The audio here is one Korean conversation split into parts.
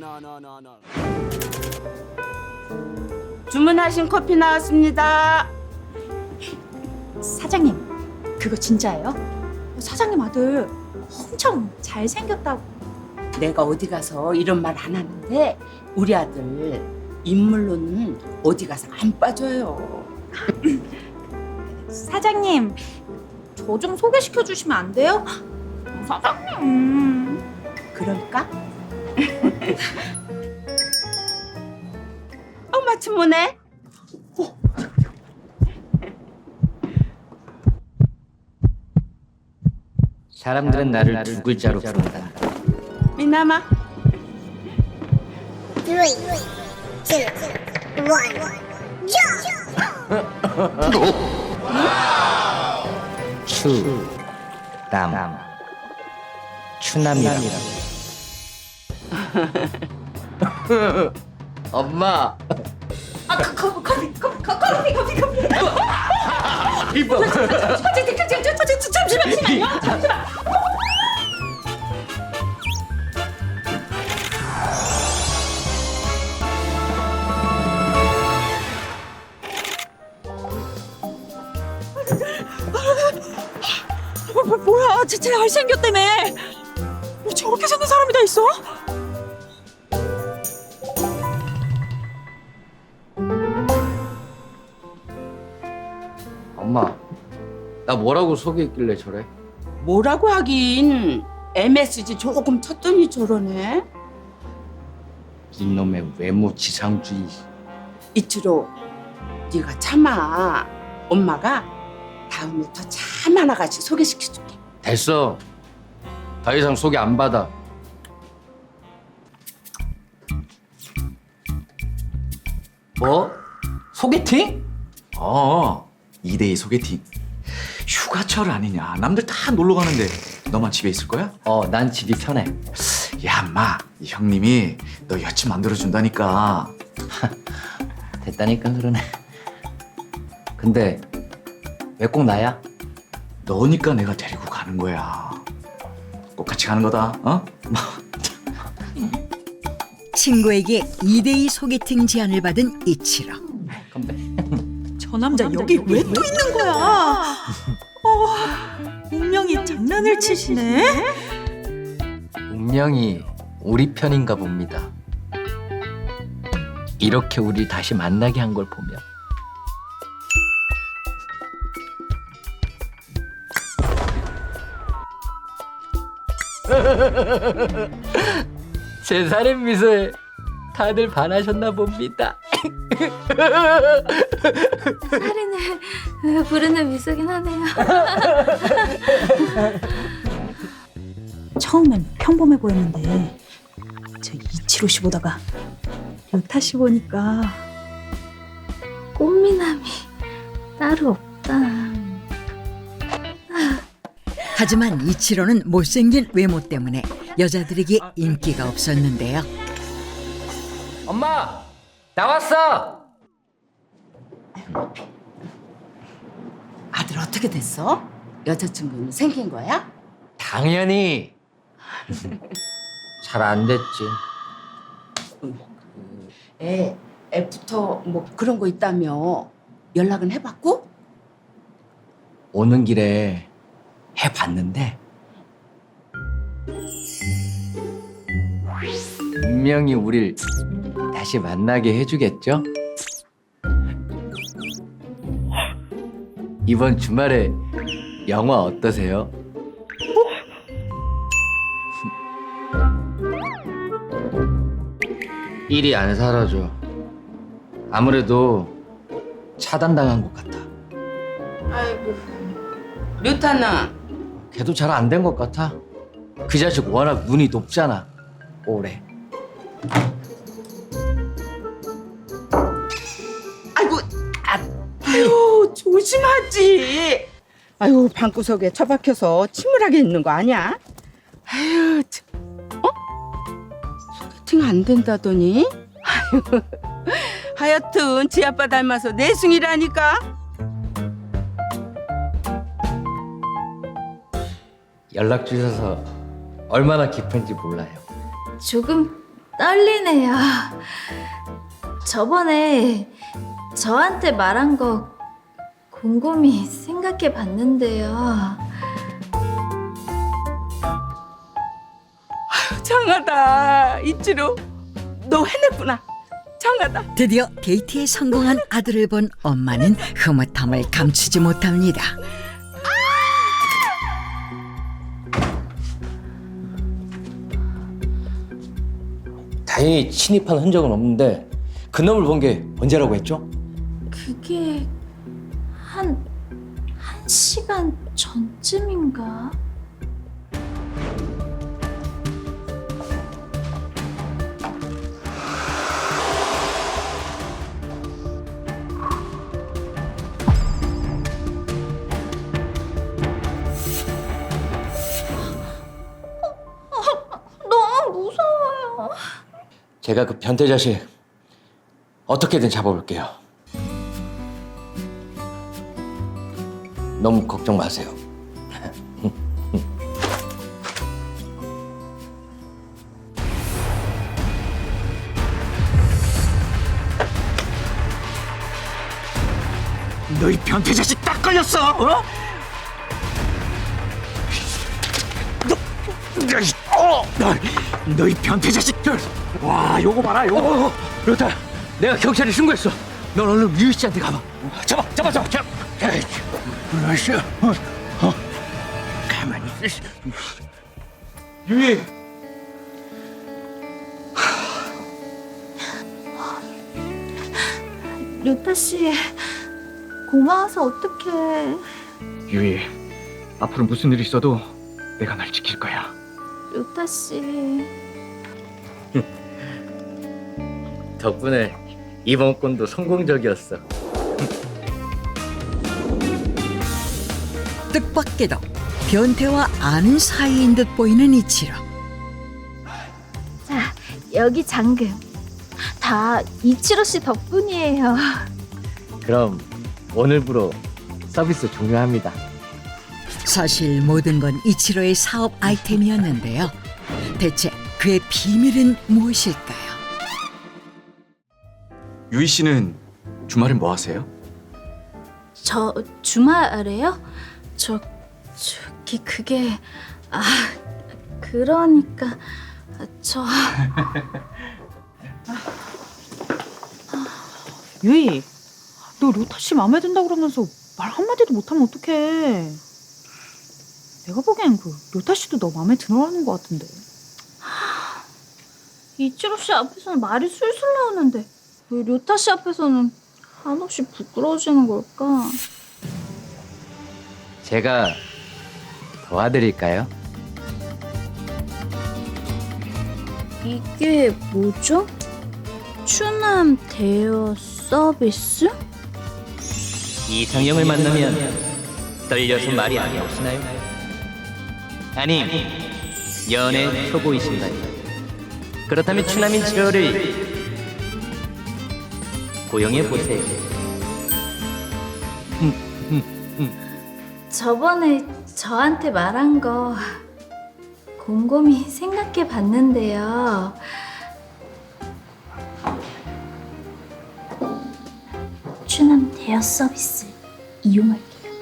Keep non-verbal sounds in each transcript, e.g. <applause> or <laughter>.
no, no, no, no. 주문하신 커피 나왔습니다. 사장님, 그거 진짜예요? 사장님 아들 엄청 잘생겼다고. 내가 어디 가서 이런 말 안 하는데 우리 아들 인물로는 어디 가서 안 빠져요. <laughs> 사장님, 저 좀 소개시켜 주시면 안 돼요? 사장님. 그럴까? <laughs> 어 마침 오네. 사람들은 나를 두 글자로 부른다. 미나마 three, two, one, jump! 추, 남, 추남이라. 엄마. 아, 그, 그, 커피, 커피, 커피, 커피, 커피. 이봐. 잠시만요. 잠시만. 뭐, 뭐야, 쟤, 쟤 잘생겼다며. 뭐 저렇게 생긴 사람이 다 있어? 나 뭐라고 소개했길래 저래? 뭐라고 하긴 MSG 조금 쳤더니 저러네. 이놈의 외모 지상주의. 이치로 네가 참아. 엄마가 다음에 더참 하나같이 소개시켜줄게. 됐어. 더 이상 소개 안 받아. 뭐? 소개팅? 어, 2대2 소개팅. 휴가철 아니냐. 남들 다 놀러 가는데 너만 집에 있을 거야? 어, 난 집이 편해. 야, 엄마. 이 형님이 너 여친 만들어 준다니까. <laughs> 됐다니까 그러네. 근데 왜 꼭 나야? 너니까 내가 데리고 가는 거야. 꼭 같이 가는 거다. 어? 친구에게 2대2 소개팅 제안을 받은 이치로 건배. 저 남자 여기 왜 또 있는 거야? 어, 운명이 장난을 치시네. 운명이 우리 편인가 봅니다. 이렇게 우리 다시 만나게 한 걸 보면 <laughs> 제 살인 미소에 다들 반하셨나 봅니다. <laughs> 살인을 <laughs> 부르는 미소긴 하네요. 처음엔 평범해 보였는데 저 이치로 씨 보다가 요타 씨 보니까 꽃미남이 따로 없다. 하지만 이치로는 못생긴 외모 때문에 여자들에게 인기가 없었는데요. 엄마 나왔어. 아들 어떻게 됐어? 여자친구는 생긴 거야? 당연히 <laughs> 잘 안 됐지. 애 애부터 뭐 그런 거 있다며 연락은 해봤고? 오는 길에 해봤는데 분명히 우릴 다시 만나게 해주겠죠? 이번 주말에 영화 어떠세요? <laughs> 일이 안 사라져. 아무래도 차단당한 것 같아. 아이고 류타는 걔도 잘 안 된 것 같아. 그 자식 워낙 눈이 높잖아. 올해. 조심하지. 아유 방구석에 처박혀서 침울하게 있는 거 아니야? 아유 참. 어? 소개팅 안 된다더니? 아유 하여튼 지 아빠 닮아서 내숭이라니까. 연락 주셔서 얼마나 기쁜지 몰라요. 조금 떨리네요. 저번에 저한테 말한 거 곰곰이 생각해 봤는데요. 장하다 이치로 너 해냈구나 장하다 드디어 데이트에 성공한 아들을 본 엄마는 흐뭇함을 감추지 못합니다. 다행히 침입한 흔적은 없는데 그 놈을 본 게 언제라고 했죠? 그게 한, 한 시간 전쯤인가? 너무 무서워요. 제가 그 변태 자식 어떻게든 잡아볼게요. 너무 걱정 마세요. 너희 변태 자식 딱 걸렸어. 어? 너, 너, 이- 어, 너, 너희 변태 자식들. 와, 요거 봐라, 요거. 그렇다. 내가 경찰에 신고했어. 넌 얼른 유희 씨한테 가봐. 잡아, 잡아, 잡아, 잡아. 에이, 불러있어. 어, 어. 가만히 있어. 유희. 류타 씨 고마워서 어떡해 유희, 앞으로 무슨 일 있어도 내가 날 지킬 거야. 류타 씨 덕분에 이번 건도 성공적이었어. 뜻밖에도 변태와 아는 사이인 듯 보이는 이치로. 자 여기 잠금 다 이치로 씨 덕분이에요 그럼 오늘부로 서비스 종료합니다. 사실 모든 건 이치로의 사업 아이템이었는데요. 대체 그의 비밀은 무엇일까요? 유희 씨는 주말엔 뭐 하세요? 저 주말에요? 저 저기 그게 아 그러니까 저 <laughs> 유이, 너 루타 씨 마음에 든다 그러면서 말 한마디도 못하면 어떡해. 내가 보기엔 그 루타 씨도 너 마음에 들어하는 것 같은데. <sighs> 이치로 씨 앞에서는 말이 술술 나오는데 왜 류타 씨 앞에서는 한없이 부끄러워지는 걸까? 제가 도와드릴까요? 이게 뭐죠? 추남 대여 서비스? 이상형을 만나면 떨려서 말이 안 나오시나요? 아님 연애 초보이신가요? 그렇다면 추남인 치료를 고용해 보세요. 저번에 저한테 말한 거 곰곰이 생각해 봤는데요. 추남 대여 서비스 이용할게요.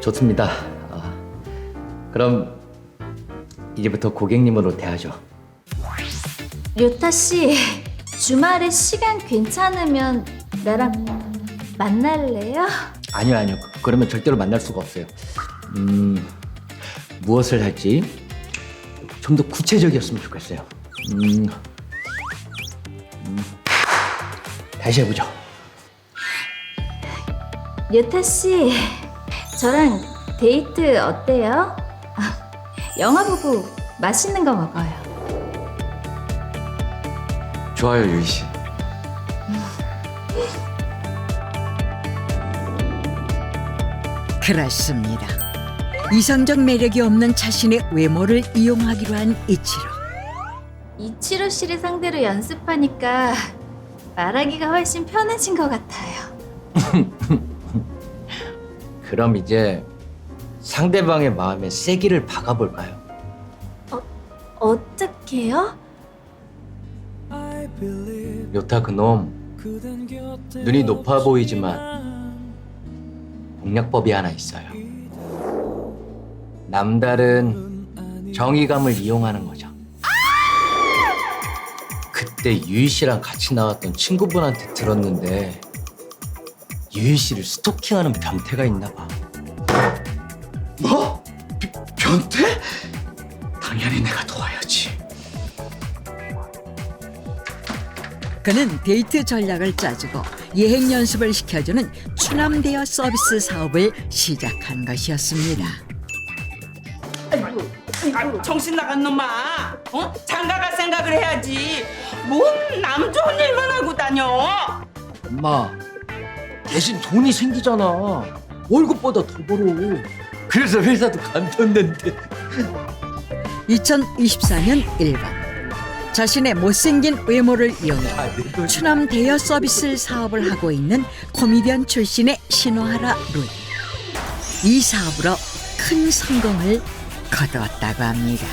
좋습니다. 아, 그럼 이제부터 고객님으로 대하죠. 류타 씨, 주말에 시간 괜찮으면 나랑 만날래요? 아니요, 아니요. 그- 그러면 절대로 만날 수가 없어요. 음, 무엇을 할지 좀 더 구체적이었으면 좋겠어요. 음, 음, 다시 해보죠. 류타 씨, 저랑 데이트 어때요? 아, 영화 보고 맛있는 거 먹어요. 좋아요, 유희 씨. 그렇습니다. 이성적 매력이 없는 자신의 외모를 이용하기로 한 이치로. 이치로 씨를 상대로 연습하니까 말하기가 훨씬 편해진 것 같아요. <laughs> 그럼 이제 상대방의 마음에 세기를 박아볼까요? 어떻게요? 요타 그놈 눈이 높아 보이지만 공략법이 하나 있어요. 남다른 정의감을 이용하는 거죠. 그때 유희 씨랑 같이 나왔던 친구분한테 들었는데 유희 씨를 스토킹하는 변태가 있나 봐. 뭐? 비- 변태? 그는 데이트 전략을 짜주고 예행 연습을 시켜주는 추남 대여 서비스 사업을 시작한 것이었습니다. 아이고, 정신 나간 놈아. 어? 장가갈 생각을 해야지. 뭔남 좋은 일만 하고 다녀. 엄마 대신 돈이 생기잖아. 월급보다 더 벌어. 그래서 회사도 간뒀는데. 2024년 1번 자신의 못생긴 외모를 이용해 아, 내 돈. 추남 대여 서비스 사업을 하고 있는 코미디언 출신의 신호하라 루이. 이 사업으로 큰 성공을 거두었다고 합니다.